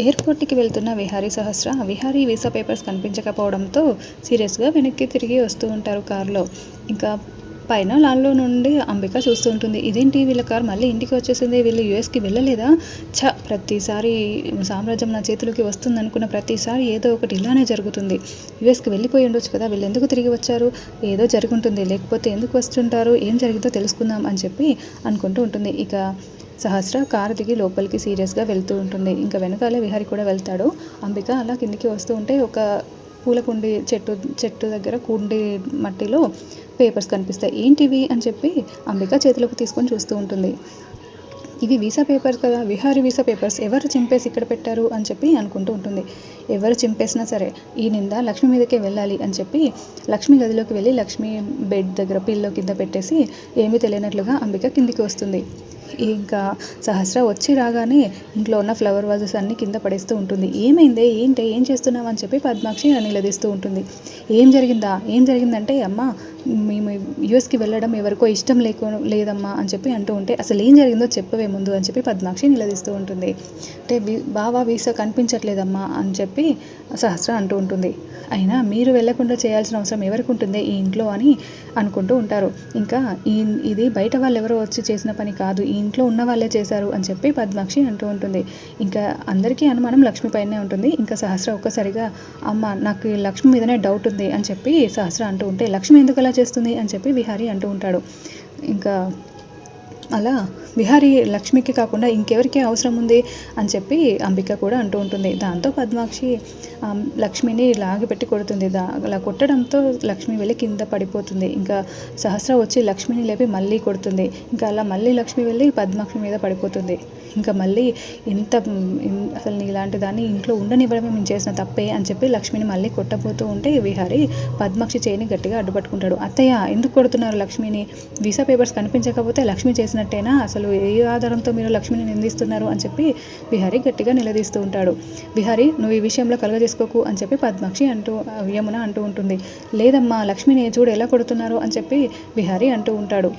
ఎయిర్పోర్ట్కి వెళ్తున్న Vihari Sahasra Vihari visa papers కనిపించకపోవడంతో సీరియస్గా వెనక్కి తిరిగి వస్తూ ఉంటారు కారులో. ఇంకా పైన లాల్లో నుండి అంబిక చూస్తూ ఉంటుంది. ఇదేంటి? వీళ్ళ కారు మళ్ళీ ఇంటికి వచ్చేసింది. వీళ్ళు యూఎస్కి వెళ్ళలేదా? ఛ! ప్రతిసారి సామ్రాజ్యం నా చేతిలోకి వస్తుంది అనుకున్న ప్రతిసారి ఏదో ఒకటి ఇలానే జరుగుతుంది. యూఎస్కి వెళ్ళిపోయి ఉండొచ్చు కదా? వీళ్ళు ఎందుకు తిరిగి వచ్చారు? ఏదో జరుగుంటుంది లేకపోతే ఎందుకు వస్తుంటారు? ఏం జరిగిందో తెలుసుకుందాం అని చెప్పి అనుకుంటూ ఉంటుంది. ఇక సహస్ర కారు దిగి లోపలికి సీరియస్గా వెళ్తూ ఉంటుంది. ఇంకా వెనకాల విహారి కూడా వెళ్తాడు. అంబిక అలా కిందికి వస్తూ ఉంటే ఒక పూల కుండి చెట్టు చెట్టు దగ్గర కుండి మట్టిలో పేపర్స్ కనిపిస్తాయి. ఏంటివి అని చెప్పి అంబిక చేతిలోకి తీసుకొని చూస్తూ ఉంటుంది. ఇవి వీసా పేపర్స్ కదా. Vihari visa papers. ఎవరు చింపేసి ఇక్కడ పెట్టారు అని చెప్పి అనుకుంటూ ఉంటుంది. ఎవరు చింపేసినా సరే ఈ నింద లక్ష్మి మీదకే వెళ్ళాలి అని చెప్పి లక్ష్మి గదిలోకి వెళ్ళి లక్ష్మి బెడ్ దగ్గర పిల్లో కింద పెట్టేసి ఏమీ తెలియనట్లుగా అంబిక కిందికి వస్తుంది. ఇంకా సహస్ర వచ్చి రాగానే ఇంట్లో ఉన్న ఫ్లవర్ వాజెస్ అన్నీ కింద పడేస్తూ ఉంటుంది. ఏమైందే? ఏంటి? ఏం చేస్తున్నావు? అని చెప్పి పద్మాక్షి నిలదీస్తూ ఉంటుంది. ఏం జరిగిందా? ఏం జరిగిందంటే అమ్మ మేము యూఎస్కి వెళ్ళడం ఎవరికో ఇష్టం లేకు లేదమ్మా అని చెప్పి అంటూ ఉంటే అసలు ఏం జరిగిందో చెప్పవే ముందు అని చెప్పి పద్మాక్షి నిలదీస్తూ ఉంటుంది. అంటే బావా వీసా కనిపించట్లేదమ్మా అని చెప్పి సహస్ర అంటూ ఉంటుంది. అయినా మీరు వెళ్ళకుండా చేయాల్సిన అవసరం ఎవరికి ఉంటుంది? ఈ ఇంట్లో అని అనుకుంటూ ఉంటారు. ఇంకా ఈ ఇది బయట వాళ్ళు ఎవరో వచ్చి చేసిన పని కాదు. ఈ ఇంట్లో ఉన్న వాళ్ళే చేశారు అని చెప్పి పద్మాక్షి అంటూ ఉంటుంది. ఇంకా అందరికీ అనుమానం లక్ష్మి పైనే ఉంటుంది. ఇంకా సహస్ర ఒక్కసారిగా అమ్మ నాకు ఈ లక్ష్మి మీదనే డౌట్ ఉంది అని చెప్పి సహస్ర అంటూ ఉంటే లక్ష్మి ఎందుకు చేస్తుంది అని చెప్పి విహారీ అంటూ ఉంటాడు. ఇంకా అలా విహారీ లక్ష్మికి కాకుండా ఇంకెవరికి అవసరం ఉంది అని చెప్పి అంబిక కూడా అంటూ ఉంటుంది. దాంతో పద్మాక్షి లక్ష్మిని లాగిపెట్టి కొడుతుంది. దా అలా కొట్టడంతో లక్ష్మి వెళ్ళి కింద పడిపోతుంది. ఇంకా సహస్ర వచ్చి లక్ష్మిని లేపి మళ్ళీ కొడుతుంది. ఇంకా అలా మళ్ళీ లక్ష్మి వెళ్ళి పద్మాక్షి మీద పడిపోతుంది. ఇంకా మళ్ళీ ఇంత అసలు నీ ఇలాంటి దాన్ని ఇంట్లో ఉండనివ్వడమే మేము చేసిన తప్పే అని చెప్పి లక్ష్మిని మళ్ళీ కొట్టబోతూ ఉంటే విహారి పద్మాక్షి చేయని గట్టిగా అడ్డుపట్టుకుంటాడు. అత్తయ్య ఎందుకు కొడుతున్నారు లక్ష్మిని? వీసా పేపర్స్ కనిపించకపోతే లక్ష్మి చేసిన చేసినట్టేనా అసలు ఏ ఆధారంతో మీరు లక్ష్మిని నిందిస్తున్నారు అని చెప్పి బిహారి గట్టిగా నిలదీస్తూ ఉంటాడు. బిహారీ నువ్వు ఈ విషయంలో కలగజేసుకోకు అని చెప్పి పద్మాక్షి అంటూ యమున అంటూ ఉంటుంది. లేదమ్మా లక్ష్మిని చూడు ఎలా కొడుతున్నారు అని చెప్పి బిహారి అంటూ ఉంటాడు.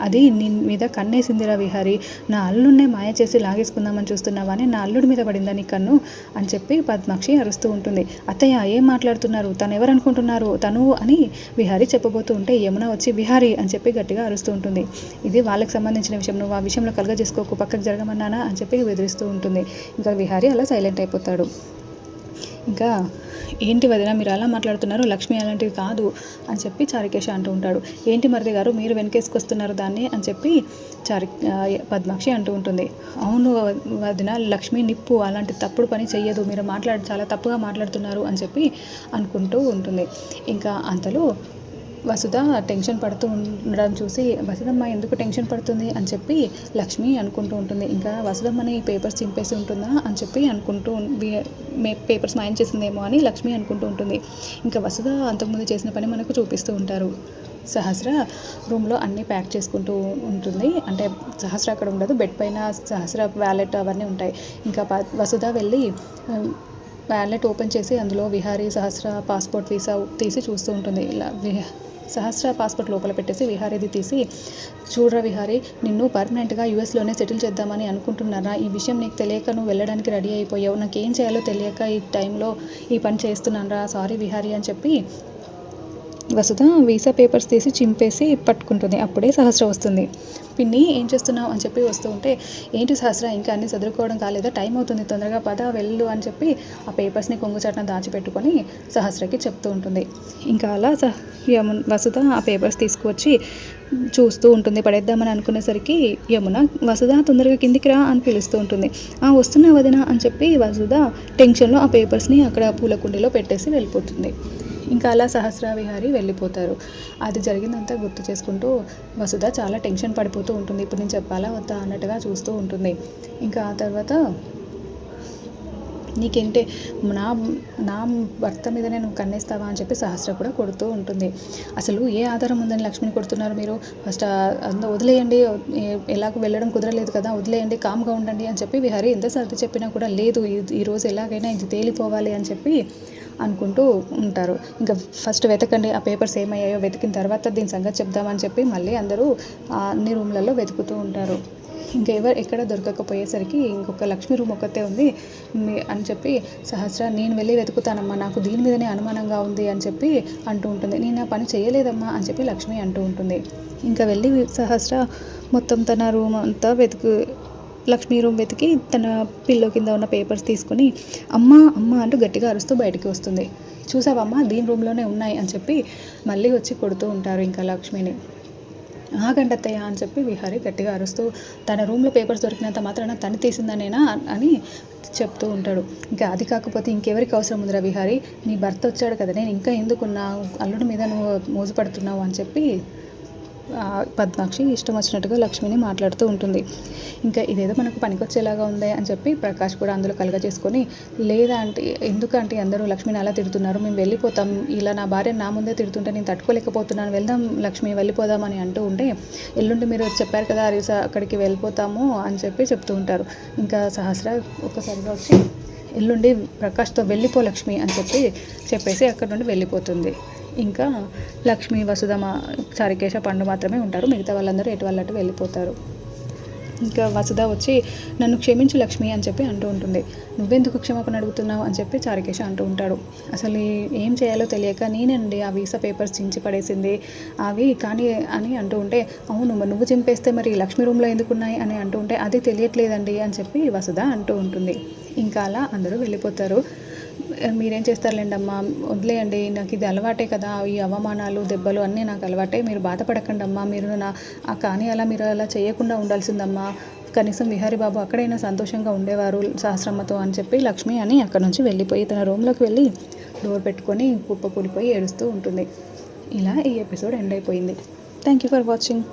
అది నీ మీద కన్నేసిందిరా విహారి. నా అల్లుడినే మాయ చేసి లాగేసుకుందామని చూస్తున్నావా అని నా అల్లుడి మీద పడిందా నీ కన్ను? అని చెప్పి పద్మాక్షి అరుస్తూ ఉంటుంది. అత్తయ్య ఏం మాట్లాడుతున్నారు? తను ఎవరనుకుంటున్నారు? తను అని విహారి చెప్పబోతూ ఉంటే యమున వచ్చి విహారి అని చెప్పి గట్టిగా అరుస్తూ ఉంటుంది. ఇది వాళ్ళకి సంబంధించిన విషయం. నువ్వు ఆ విషయంలో కలుగ చేసుకోకు. పక్కకు జరగమన్నానా? అని చెప్పి బెదిరిస్తూ ఉంటుంది. ఇంకా విహారి అలా సైలెంట్ అయిపోతాడు. ఇంకా ఏంటి వదిన మీరు అలా మాట్లాడుతున్నారు లక్ష్మి అలాంటిది కాదు అని చెప్పి చారికేశ అంటూ ఉంటాడు. ఏంటి మరిది గారు మీరు వెనకేసుకొస్తున్నారు దాన్ని అని చెప్పి చారి పద్మాక్షి అంటూ ఉంటుంది. అవును వదిన లక్ష్మి నిప్పు అలాంటి తప్పుడు పని చెయ్యదు మీరు మాట్లాడు చాలా తప్పుగా మాట్లాడుతున్నారు అని చెప్పి అనుకుంటూ ఉంటుంది. ఇంకా అంతలో వసుధ టెన్షన్ పడుతూ ఉండడం చూసి వసుధమ్మ ఎందుకు టెన్షన్ పడుతుంది? అని చెప్పి లక్ష్మి అనుకుంటూ ఉంటుంది. ఇంకా వసుధమ్మని పేపర్స్ చింపేసి ఉంటుందా? అని చెప్పి అనుకుంటూ పేపర్స్ మాయం చేసిందేమో అని లక్ష్మి అనుకుంటూ ఉంటుంది. ఇంకా వసుధ అంతకుముందు చేసిన పని మనకు చూపిస్తూ ఉంటారు. సహస్ర రూమ్లో అన్నీ ప్యాక్ చేసుకుంటూ ఉంటుంది. అంటే సహస్ర అక్కడ ఉండదు. బెడ్ పైన సహస్ర వ్యాలెట్ అవన్నీ ఉంటాయి. ఇంకా వసుధ వెళ్ళి వ్యాలెట్ ఓపెన్ చేసి అందులో విహారీ సహస్ర పాస్పోర్ట్ వీసా తీసి చూస్తూ ఉంటుంది. ఇలా సహస్ర పాస్పోర్ట్ లోపల పెట్టేసి విహారీది తీసి చూడరా విహారీ నిన్ను పర్మనెంట్గా యూఎస్లోనే సెటిల్ చేద్దామని అనుకుంటున్నారా? ఈ విషయం నీకు తెలియక నువ్వు వెళ్ళడానికి రెడీ అయిపోయావు. నాకు ఏం చేయాలో తెలియక ఈ టైంలో ఈ పని చేస్తున్నానరా. సారీ విహారీ అని చెప్పి వసుధ వీసా పేపర్స్ తీసి చింపేసి పట్టుకుంటుంది. అప్పుడే సహస్ర వస్తుంది. పిన్ని ఏం చేస్తున్నావు? అని చెప్పి వస్తూ ఉంటే ఏంటి సహస్ర ఇంకా అన్ని చదువుకోవడం కాలేదా? టైం అవుతుంది తొందరగా పద వెళ్ళు అని చెప్పి ఆ పేపర్స్ని కొంగు చాటున దాచిపెట్టుకొని సహస్రకి చెప్తూ ఉంటుంది. ఇంకా అలా సహ యమున వసుధ ఆ పేపర్స్ తీసుకువచ్చి చూస్తూ ఉంటుంది. పడేద్దామని అనుకునేసరికి యమున వసుధ తొందరగా కిందికి రా అని పిలుస్తూ ఉంటుంది. ఆ వస్తున్నా వదినా అని చెప్పి వసుధ టెన్షన్లో ఆ పేపర్స్ని అక్కడ పూల కుండీలో పెట్టేసి వెళ్ళిపోతుంది. ఇంకా అలా సహస్ర విహారి వెళ్ళిపోతారు. అది జరిగిందంతా గుర్తు చేసుకుంటూ వసుధ చాలా టెన్షన్ పడిపోతూ ఉంటుంది. ఇప్పుడు నేను చెప్పాలా వద్దా అన్నట్టుగా చూస్తూ ఉంటుంది. ఇంకా ఆ తర్వాత నీకేంటే నా నా భర్త మీదనే నువ్వు కన్నేస్తావా అని చెప్పి సహస్ర కూడా కొడుతూ ఉంటుంది. అసలు ఏ ఆధారం ఉందని లక్ష్మిని కొడుతున్నారు మీరు? ఫస్ట్ అంతా వదిలేయండి ఎలాగో వెళ్ళడం కుదరలేదు కదా వదిలేయండి కామ్గా ఉండండి అని చెప్పి విహారీ ఎంత సర్ది చెప్పినా కూడా లేదు ఈరోజు ఎలాగైనా ఇది తేలిపోవాలి అని చెప్పి అనుకుంటూ ఉంటారు. ఇంకా ఫస్ట్ వెతకండి ఆ పేపర్స్ ఏమయ్యాయో వెతికిన తర్వాత దీని సంగతి చెప్దామని చెప్పి మళ్ళీ అందరూ అన్ని రూమ్లలో వెతుకుతూ ఉంటారు. ఇంకెవరు ఎక్కడ దొరకకపోయేసరికి ఇంకొక లక్ష్మి రూమ్ ఒక్కతే ఉంది. అని చెప్పి సహస్ర నేను వెళ్ళి వెతుకుతానమ్మా. నాకు దీని మీదనే అనుమానంగా ఉంది అని చెప్పి అంటూ ఉంటుంది. నేను ఆ పని చేయలేదమ్మా అని చెప్పి లక్ష్మి అంటూ ఉంటుంది. ఇంకా వెళ్ళి సహస్ర మొత్తం తన రూమ్ అంతా వెతుకు లక్ష్మీ రూమ్ వెతికి తన పిల్లో కింద ఉన్న పేపర్స్ తీసుకొని అమ్మ అమ్మ అంటూ గట్టిగా అరుస్తూ బయటికి వస్తుంది. చూసావమ్మా దీని రూమ్లోనే ఉన్నాయి అని చెప్పి మళ్ళీ వచ్చి కొడుతూ ఉంటారు ఇంకా లక్ష్మిని. ఆగండత్తయ్య అని చెప్పి విహారీ గట్టిగా అరుస్తూ తన రూమ్లో పేపర్స్ దొరికినంత మాత్రాన తను తీసిందనేనా? అని చెప్తూ ఉంటాడు. ఇంకా అది కాకపోతే ఇంకెవరికి అవసరం ఉందిరా విహారీ? నీ భర్త వచ్చాడు కదా నేను ఇంకా ఎందుకు నా అల్లుడి మీద నువ్వు మోజుపడుతున్నావు అని చెప్పి పద్మాక్షి ఇష్టం వచ్చినట్టుగా లక్ష్మిని మాట్లాడుతూ ఉంటుంది. ఇంకా ఇదేదో మనకు పనికొచ్చేలాగా ఉంది అని చెప్పి ప్రకాష్ కూడా అందులో కలగజేసుకొని లేదా అంటే ఎందుకంటే అందరూ లక్ష్మిని అలా తిడుతున్నారు? మేము వెళ్ళిపోతాం. ఇలా నా భార్య నా ముందే తిడుతుంటే నేను తట్టుకోలేకపోతున్నాను. వెళ్దాం లక్ష్మి వెళ్ళిపోదాం అని అంటూ ఉంటే ఎల్లుండి మీరు చెప్పారు కదా అరిస అక్కడికి వెళ్ళిపోతాము అని చెప్పి చెప్తూ ఉంటారు. ఇంకా సహస్ర ఒక్కసారిగా వచ్చి ఎల్లుండి ప్రకాష్తో వెళ్ళిపో లక్ష్మి అని చెప్పి చెప్పేసి అక్కడ నుండి వెళ్ళిపోతుంది. ఇంకా లక్ష్మి వసుధమ చారికేశ పండు మాత్రమే ఉంటారు. మిగతా వాళ్ళందరూ ఎటు అటు వెళ్ళిపోతారు. ఇంకా వసుధ వచ్చి నన్ను క్షమించు లక్ష్మి అని చెప్పి అంటూ ఉంటుంది. నువ్వెందుకు క్షమాపణ అడుగుతున్నావు? అని చెప్పి చారికేశ అంటూ ఉంటాడు. అసలు ఏం చేయాలో తెలియక నేనండి ఆ వీసా పేపర్స్ చించి పడేసింది. అవి కానీ అని అంటూ ఉంటే అవును నువ్వు చింపేస్తే మరి లక్ష్మి రూమ్లో ఎందుకున్నాయి? అని అంటూ ఉంటే అది తెలియట్లేదండి అని చెప్పి వసుధ అంటూ ఉంటుంది. ఇంకా అలా అందరూ వెళ్ళిపోతారు. మీరేం చేస్తారులేండి అమ్మా? వదిలేయండి నాకు ఇది అలవాటే కదా ఈ అవమానాలు దెబ్బలు అన్నీ నాకు అలవాటే మీరు బాధపడకండి అమ్మా మీరు నా ఆ కానీ అలా మీరు అలా చేయకుండా ఉండాల్సిందమ్మా. కనీసం విహారీ బాబు అక్కడైనా సంతోషంగా ఉండేవారు సహస్రమ్మతో అని చెప్పి లక్ష్మి అని అక్కడ నుంచి వెళ్ళిపోయి తన రూమ్లోకి వెళ్ళి డోర్ పెట్టుకొని కుప్ప కూలిపోయి ఏడుస్తూ ఉంటుంది. ఇలా ఈ ఎపిసోడ్ ఎండ్ అయిపోయింది. Thank you for watching